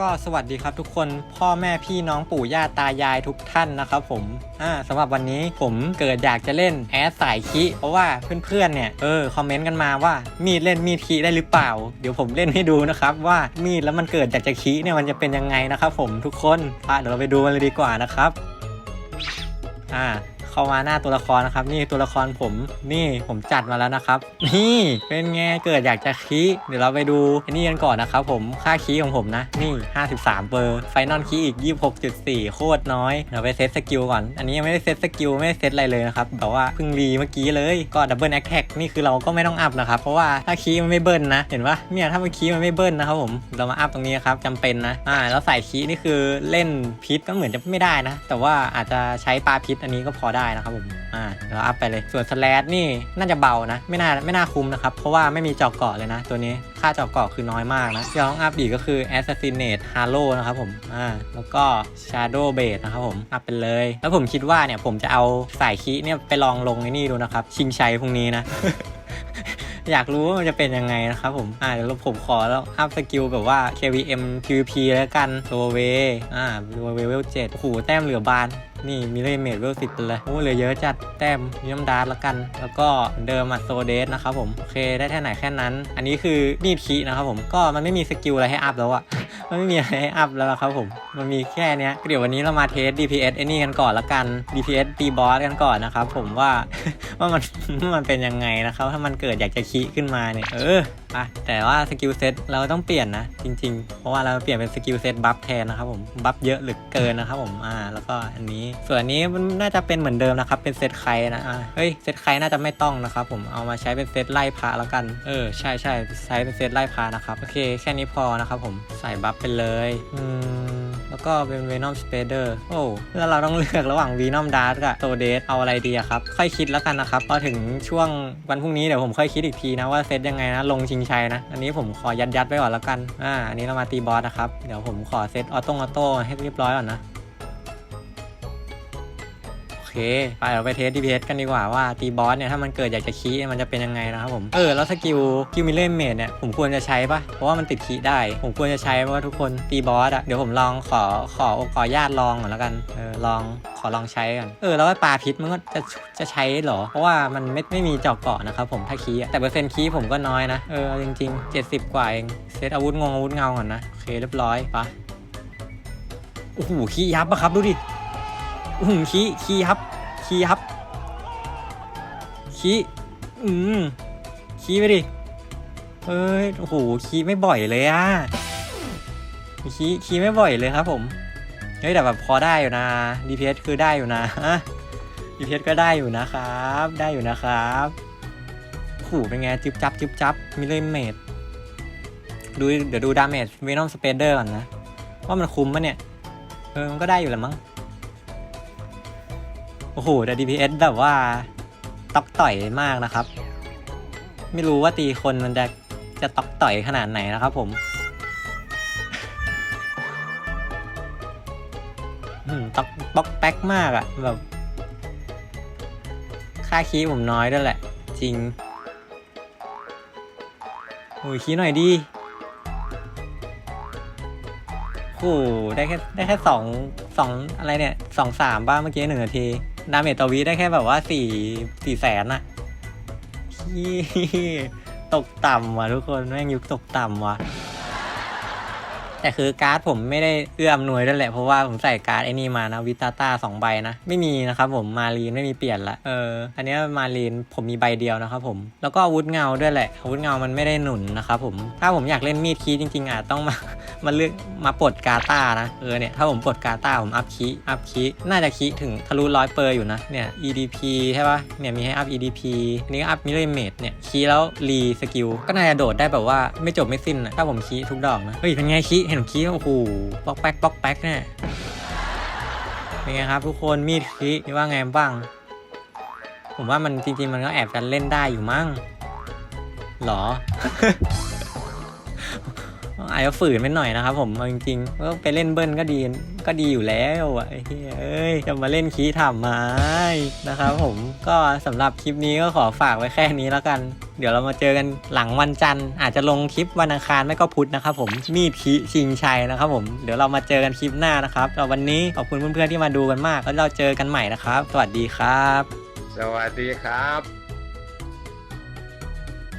ก็สวัสดีครับทุกคนพ่อแม่พี่น้องปู่ย่าตายายทุกท่านนะครับผมอ่าสำหรับวันนี้ผมเกิดอยากจะเล่นแอสสายคิเพราะว่าเพื่อนๆเนี่ยเออคอมเมนต์กันมาว่ามีดเล่นมีดคิได้หรือเปล่า เดี๋ยวผมเล่นให้ดูนะครับว่ามีดแล้วมันเกิดอยากจะคิเนี่ยมันจะเป็นยังไงนะครับผมทุกคนอะเดี๋ยวเราไปดูกันเลยดีกว่านะครับอ่า เข้ามาหน้าตัวละครนะครับ นี่ตัวละครผมนี่ผมจัดมาแล้วนะครับ นี่เป็นไงเกิดอยากจะคีเดี๋ยวเราไปดูอันนี้กันก่อนนะครับผมค่าคีของผมนะ นี่ 53 เบอร์ไฟนอลคีอีก 26.4 โคตรน้อยเดี๋ยวไปเซตสกิลก่อน อันนี้ยังไม่ได้เซตสกิลไม่ได้เซตอะไรเลยนะครับแบบว่าเพิ่งรีเมื่อกี้เลยก็ดับเบิลแอคแท็กนี่คือเราก็ไม่ต้องอัพนะครับเพราะว่าถ้าคีมันไม่เบิ้ลนะ เห็นปะเนี่ยถ้ามันคีมันไม่เบิ้ลนะครับผมเรามาอัพตรงนี้ครับจำเป็นนะอ่าแล้วใส่คีนี่คือเล่นพิษก็เหมือนจะไม่ได้นะ แต่ว่าอาจจะใช้ปลาพิษอันนี้ก็พอได้นะครับผม อ่าเราอัพไปเลย ส่วนสแลดนี่น่าจะเบานะ ไม่น่าไม่น่าคุ้มนะครับ เพราะว่าไม่มีเจอกเกาะเลยนะ ตัวนี้ ค่าเจอกเกาะคือน้อยมากนะที่ต้องอัพอีกก็คือ Assassinate Halo นะครับผม อ่า แล้วก็ Shadow Blade นะครับผม อัพไปเลย แล้วผมคิดว่าเนี่ยผมจะเอาสายคีเนี่ยไปลองลงในนี่ดูนะครับ ชิงชัยพรุ่งนี้นะอยากรู้ว่ามันจะเป็นยังไงนะครับผม อ่าเดี๋ยวผมขอแล้วอัพสกิลแบบว่า KVM PVP แล้วกันตัวเวอ่าตัวเวเวลเจ็ดโอ้โหแต้มเหลือบานนี่มีเลเมดเวลสิบเลย โอ้เหลือเยอะจัดแต้มมีน้ำดาร์แล้วกัน แล้วก็เดิมอะโซเดสนะครับผม โอเคได้แค่ไหนแค่นั้น อันนี้คือมีดคีนะครับผม ก็มันไม่มีสกิลอะไรให้อัพแล้วอะมันไม่มีอะไรให้อัพแล้วครับผม มันมีแค่เนี้ยเดี๋ยววันนี้เรามาเทส DPS ไอ้นี่กันก่อนละกัน DPS ตีบอสกันก่อนนะครับผมว่าว่ามันมันเป็นยังไงนะครับ ถ้ามันเกิดอยากจะคีขึ้นมาเนี่ย เออไปแต่ว่าสกิลเซ็ตเราต้องเปลี่ยนนะ จริง ๆ เพราะว่าเราเปลี่ยนเป็นสกิลเซ็ตบัฟแทนนะครับผมบัฟเยอะเหลือเกินนะครับผมอ่าแล้วก็อันนี้ส่วนนี้มันน่าจะเป็นเหมือนเดิมนะครับเป็นเซตใครนะอ่าเฮ้ยเซตใครน่าจะไม่ต้องนะครับผมเอามาใช้เป็นเซตไล่พาแล้วกันเออใช่ใช่ใช้เป็นเซตไล่พานะครับโอเคแค่นี้พอนะครับผมใส่บัฟไปเลยอืม แล้วก็เป็น Venom Spider โอ้แล้วเราต้องเลือกระหว่าง Venom Dart กับ t o d e s เอาอะไรดีอะครับ ค่อยคิดแล้วกันนะครับ พอถึงช่วงวันพรุ่งนี้เดี๋ยวผมค่อยคิดอีกทีนะว่าเซตยังไงนะ ลงชิงชัยนะ อันนี้ผมขอยัดยัดๆไปก่อนแล้วกัน อ่า อันนี้เรามาตีบอสนะครับ เดี๋ยวผมขอเซตออโต้ออโต้ให้เรียบร้อยก่อนนะ ไปเราไปเทส DPS กันดีกว่าว่าตีบอสเนี่ยถ้ามันเกิดอยากจะคีมันจะเป็นยังไงนะครับผมเออแล้วสกิลคิวมิเลนเมดเนี่ยผมควรจะใช้ปะเพราะว่ามันติดคีได้ ผมควรจะใช้เพราะว่าทุกคนตีบอสอะเดี๋ยวผมลองขอขอขออญาติลองก่อนแล้วกันเออลองขอลองใช้ก่อนเออแล้วไอ้ปลาพิษมันก็จะจะใช้เหรอ เพราะว่ามันไม่ไม่มีจาะเกาะนะครับผมถ้าคีย์อะแต่เปอร์เซ็นต์คีผมก็น้อยนะเออจริง ๆ 70 กว่าเองเซตอาวุธงงอาวุธเงาก่อนนะโอเคเรียบร้อยปะโอ้โหคีย์ยับปะครับดูดิ อ้โหคีย์คีย์ยับคีย์ครับคีย์อืมคีย์ไปดิเอ้ยโอ้โหคีย์ไม่บ่อยเลยอะคีย์คีย์ไม่บ่อยเลยครับ ผมเฮ้ยแต่แบบพอได้อยู่นะ DPS คือได้อยู่นะ DPS ก็ได้อยู่นะครับ ได้อยู่นะครับโอ้โหเป็นไงจึบจับจึบจับมิเลเมดดูเดี๋ยวดูดาเมจเวนอมสเปเดอร์ก่อนนะ ว่ามันคุ้มปะเนี่ย เออ มันก็ได้อยู่แหละมั้ง อ้โหแต่ DPS แบบว่าตอกต่อยมากนะครับ ไม่รู้ว่าตีคนมันจะจะตอกต่อยขนาดไหนนะครับผมอืมตอกตอกแป๊กมากอะแบบ ค่าคีย์ผมน้อยด้วยแหละ จริงโอ้ยคีย์หน่อยดีโอ้โหได้แค่ได้แค่สองสองอะไรเนี่ยสองสามบ้างเมื่อกี้หนึ่งนาที ดาเมจต่อวีได้แค่แบบว่าสี่สี่แสนอะฮี่ตกต่ำว่ะทุกคนแม่งยุคตกต่ำว่ะ แต่คือการ์ดผมไม่ได้เอื้ออำนวยด้วยแหละ เพราะว่าผมใส่การ์ดไอ้นี่มานะวิตาต้าสองใบนะ ไม่มีนะครับผมมารีนไม่มีเปลี่ยนละเอออันนี้มารีนผมมีใบเดียวนะครับผมแล้วก็อาวุธเงาด้วยแหละอาวุธเงามันไม่ได้หนุนนะครับผมถ้าผมอยากเล่นมีดคีจริงๆอาจต้องมา มาเลือกมาปลดกาตานะ เออเนี่ย ถ้าผมปลดกาตาผมอัพคีย์อัพคีย์น่าจะคีย์ถึงทะลุร้อยเปอร์อยู่นะ เนี่ย EDP ใช่ปะเนี่ยมีให้อัพ EDP อันนี้ก็อัพมิเลเมดเนี่ยคีย์แล้วรีสกิลก็น่าจะโดดได้แบบว่าไม่จบไม่สิ้นนะถ้าผมคีย์ทุกดอกนะ เฮ้ยเป็นไงคีย์เห็นผมคีย์โอ้โหป๊อกแป๊กป๊อกแป๊กเนี่ยเป็นไงครับทุกคนมีดคีย์ว่าไงบ้าง ผมว่ามันจริงๆมันก็แอบกันเล่นได้อยู่มั้งหรอ ออาจจะฝืนไปหน่อยนะครับผมจริงๆก็ไปเล่นเบิ้ลก็ดีก็ดีอยู่แล้วไอ้เหี้ยเอ้ยจะมาเล่นคีทำไมนะครับผมก็สำหรับคลิปนี้ก็ขอฝากไว้แค่นี้แล้วกัน เดี๋ยวเรามาเจอกันหลังวันจันทร์ อาจจะลงคลิปวันอังคารไม่ก็พุธนะครับผมมีดคีชิงชัยนะครับผมเดี๋ยวเรามาเจอกันคลิปหน้านะครับแล้ววันนี้ขอบคุณเพื่อนๆที่มาดูกันมาก แล้วเราเจอกันใหม่นะครับ สวัสดีครับ สวัสดีครับ